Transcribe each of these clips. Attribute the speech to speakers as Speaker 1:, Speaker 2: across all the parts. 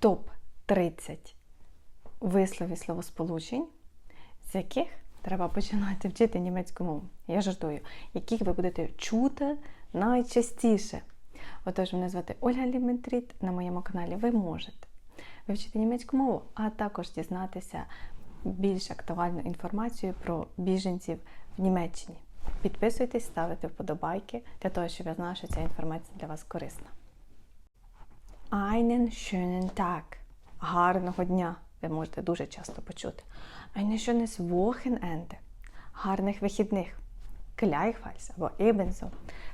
Speaker 1: топ-30 висловів словосполучень, з яких треба починати вчити німецьку мову. Я жартую, яких ви будете чути найчастіше. Отож, мене звати Ольга Ліментріт. На моєму каналі ви можете вивчити німецьку мову, а також дізнатися більш актуальну інформацію про біженців в Німеччині. Підписуйтесь, ставте вподобайки для того, щоб я знала, що ця інформація для вас корисна. Einen schönen Tag. Гарного дня. Ви можете дуже часто почути. Ein schönes Wochenende. Гарних вихідних. Gleichfalls або ebenso.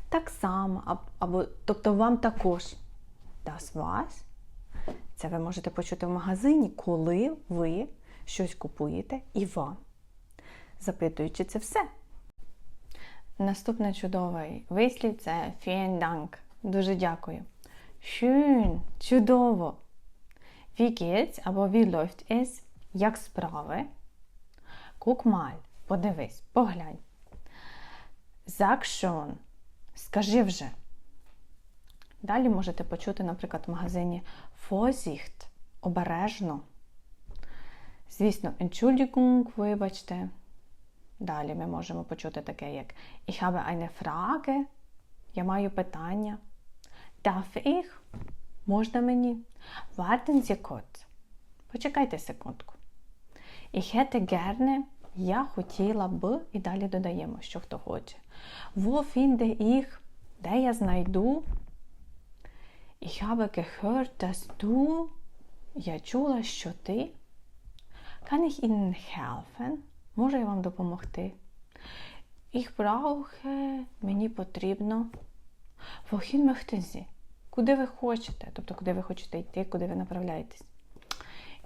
Speaker 1: Так само, або тобто вам також. Das was? Це ви можете почути в магазині, коли ви щось купуєте і вам. Запитуючи це все. Наступний чудовий вислів це vielen Dank. Дуже дякую. Schön, чудово. Wie geht's або wie läuft es? Як справи? Guck mal, подивись, поглянь. Sag schon, скажи вже. Далі можете почути, наприклад, в магазині Vorsicht, обережно. Звісно, Entschuldigung, вибачте. Далі ми можемо почути таке, як Ich habe eine Frage. Я маю питання. Darf ich? Можна мені? Warten Sie kurz. Почекайте секундку. Ich hätte gerne. Я хотіла б, і далі додаємо, що хто хоче. Wo finde ich? Де я знайду? Ich habe gehört, dass du. Я чула, що ти. Kann ich Ihnen helfen? Можу я вам допомогти? Ich brauche. Мені потрібно. Wohin möchten Sie? Куди ви хочете? Тобто, куди ви хочете йти, куди ви направляєтесь?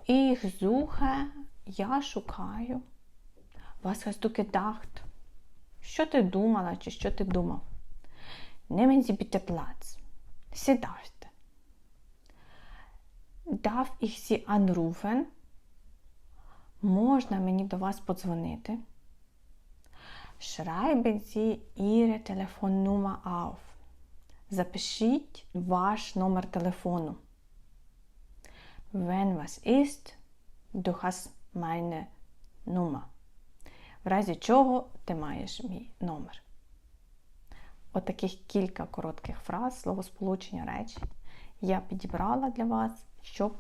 Speaker 1: Ich suche. Я шукаю. Du gedacht? Що ти думала чи що ти думав? Sie bitte Platz. Сідайте. Darf ich Sie anrufen? Можна мені до вас подзвонити? Schreiben Sie Ihre Telefonnummer auf. Запишіть ваш номер телефону. Wenn was ist, du hast meine Nummer. В разі чого ти маєш мій номер. Отаких кілька коротких фраз, словосполучення речень я підібрала для вас, щоб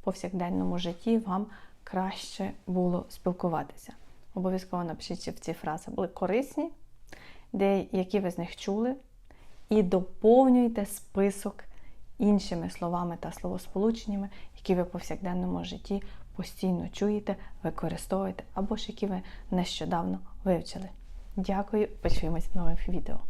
Speaker 1: в повсякденному житті вам краще було спілкуватися. Обов'язково напишіть, чи ці фрази були корисні, де, які ви з них чули, і доповнюйте список іншими словами та словосполученнями, які ви повсякденному житті постійно чуєте, використовуєте або ж які ви нещодавно вивчили. Дякую, почуємось в нових відео.